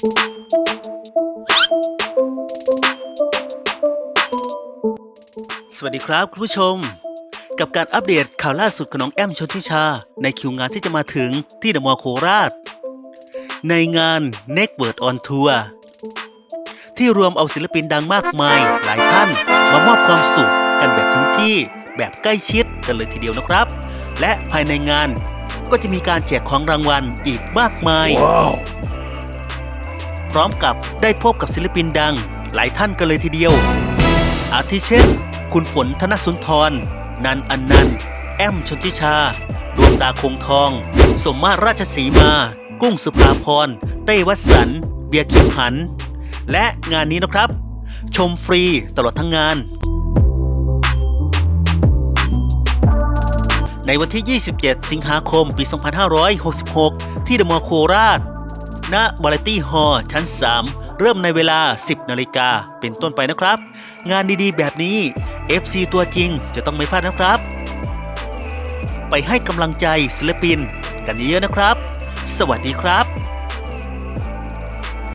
สวัสดีครับคุณผู้ชม กับการอัปเดตข่าวล่าสุดของน้องแอมชนทิชา ในคิวงานที่จะมาถึงที่เดอะมอลล์โคราช ในงาน n e c k w o r d on Tour ที่รวมเอาศิลปินดังมากมาย หลายท่าน มามอบความสุขกันแบบถึงที่แบบใกล้ชิดกันเลยทีเดียวนะครับ และภายในงานก็จะมีการแจกของรางวัลอีกมากมายพ ร้อมกับได้พบกับศิลปินดัง หลายท่านกันเลยทีเดียว อาทิเช่น คุณฝนธนสุนทร นันอันนันแอมชนทิชา ดวงตาคงทอง สมมาตรราชสีมา กุ้งสุภาพร เต้วัสัน เบียร์คิมหัน และงานนี้นะครับ ชมฟรีตลอดทั้งงาน ในวันที่ 27 สิงหาคม ปี 2566 ที่เดอะมอลล์โคราช ณบาลตี้ฮอลชั้น 3 เริ่มในเวลา 10 นาฬิกาเป็นต้นไปนะครับ งานดีๆ แบบนี้ FC ตัวจริงจะต้องไม่พลาดนะครับ ไปให้กำลังใจศิลปิน กันเยอะๆนะครับ สวัสดีครับ